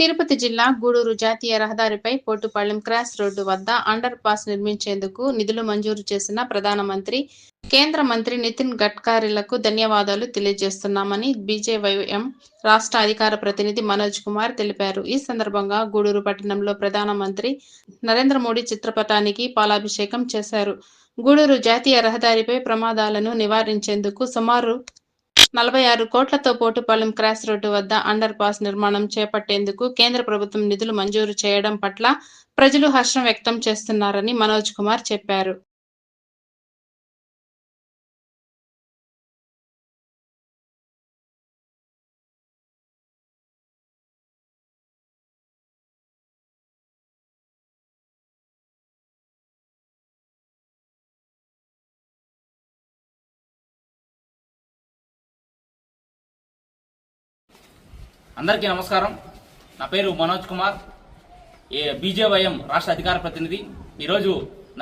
తిరుపతి జిల్లా గూడూరు జాతీయ రహదారిపై పోటుపాళ్ళెం క్రాస్ రోడ్డు వద్ద అండర్ పాస్ నిర్మించేందుకు నిధులు మంజూరు చేసిన ప్రధానమంత్రి కేంద్ర మంత్రి నితిన్ గడ్కరీలకు ధన్యవాదాలు తెలియజేస్తున్నామని బీజేవైఎం రాష్ట్ర అధికార ప్రతినిధి మనోజ్ కుమార్ తెలిపారు. ఈ సందర్భంగా గూడూరు పట్టణంలో ప్రధానమంత్రి నరేంద్ర మోడీ చిత్రపటానికి పాలాభిషేకం చేశారు. గూడూరు జాతీయ రహదారిపై ప్రమాదాలను నివారించేందుకు సుమారు నలభై ఆరు కోట్లతో పోటుపాలెం క్రాస్ రోడ్డు వద్ద అండర్ పాస్ నిర్మాణం చేపట్టేందుకు కేంద్ర ప్రభుత్వం నిధులు మంజూరు చేయడం పట్ల ప్రజలు హర్షం వ్యక్తం చేస్తున్నారని మనోజ్ కుమార్ చెప్పారు. అందరికీ నమస్కారం. నా పేరు మనోజ్ కుమార్. ఏ బీజేవైఎం రాష్ట్ర అధికార ప్రతినిధి. ఈరోజు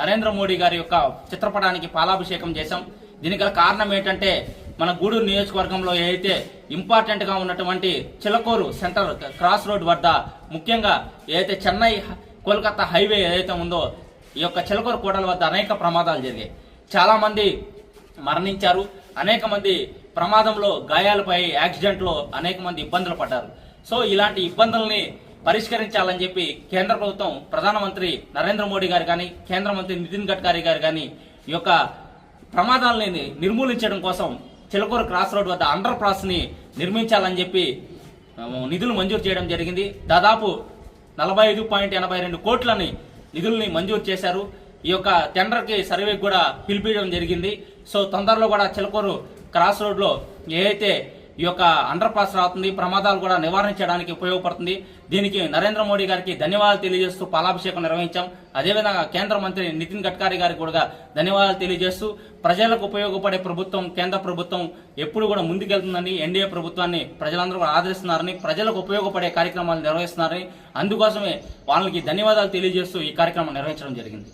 నరేంద్ర మోడీ గారి యొక్క చిత్రపటానికి పాలాభిషేకం చేశాం. దీనికి గల కారణం ఏంటంటే మన గూడూరు నియోజకవర్గంలో ఏదైతే ఇంపార్టెంట్గా ఉన్నటువంటి చిలకూరు సెంటర్ క్రాస్ రోడ్ వద్ద ముఖ్యంగా ఏదైతే చెన్నై కోల్కతా హైవే ఏదైతే ఉందో ఈ యొక్క చిలకూరు కోటల వద్ద అనేక ప్రమాదాలు జరిగాయి. చాలామంది మరణించారు. అనేక మంది ప్రమాదంలో గాయాలపై యాక్సిడెంట్లో అనేక మంది ఇబ్బందులు పడ్డారు. సో ఇలాంటి ఇబ్బందుల్ని పరిష్కరించాలని చెప్పి కేంద్ర ప్రభుత్వం ప్రధానమంత్రి నరేంద్ర మోడీ గారు కానీ కేంద్ర మంత్రి నితిన్ గడ్కరీ గారు కానీ ఈ యొక్క ప్రమాదాలని నిర్మూలించడం కోసం చిలకూరు క్రాస్ రోడ్ వద్ద అండర్ పాస్ని నిర్మించాలని చెప్పి నిధులు మంజూరు చేయడం జరిగింది. దాదాపు నలభై ఐదు పాయింట్ ఎనభై రెండు కోట్లని నిధుల్ని మంజూరు చేశారు. ఈ యొక్క టెండర్కి సర్వేకి కూడా పిలిపించడం జరిగింది. సో తొందరలో కూడా చిలకూరు క్రాస్ రోడ్లో ఏదైతే ఈ యొక్క అండర్ పాస్ రావుతుంది ప్రమాదాలు కూడా నివారించడానికి ఉపయోగపడుతుంది. దీనికి నరేంద్ర మోడీ గారికి ధన్యవాదాలు తెలియజేస్తూ పాలాభిషేకం నిర్వహించాం. అదేవిధంగా కేంద్ర మంత్రి నితిన్ గడ్కరీ గారికి కూడా ధన్యవాదాలు తెలియజేస్తూ ప్రజలకు ఉపయోగపడే ప్రభుత్వం కేంద్ర ప్రభుత్వం ఎప్పుడు కూడా ముందుకెళ్తుందని ఎన్డీఏ ప్రభుత్వాన్ని ప్రజలందరూ కూడా ఆదరిస్తున్నారని ప్రజలకు ఉపయోగపడే కార్యక్రమాలు నిర్వహిస్తున్నారని అందుకోసమే వాళ్ళకి ధన్యవాదాలు తెలియజేస్తూ ఈ కార్యక్రమం నిర్వహించడం జరిగింది.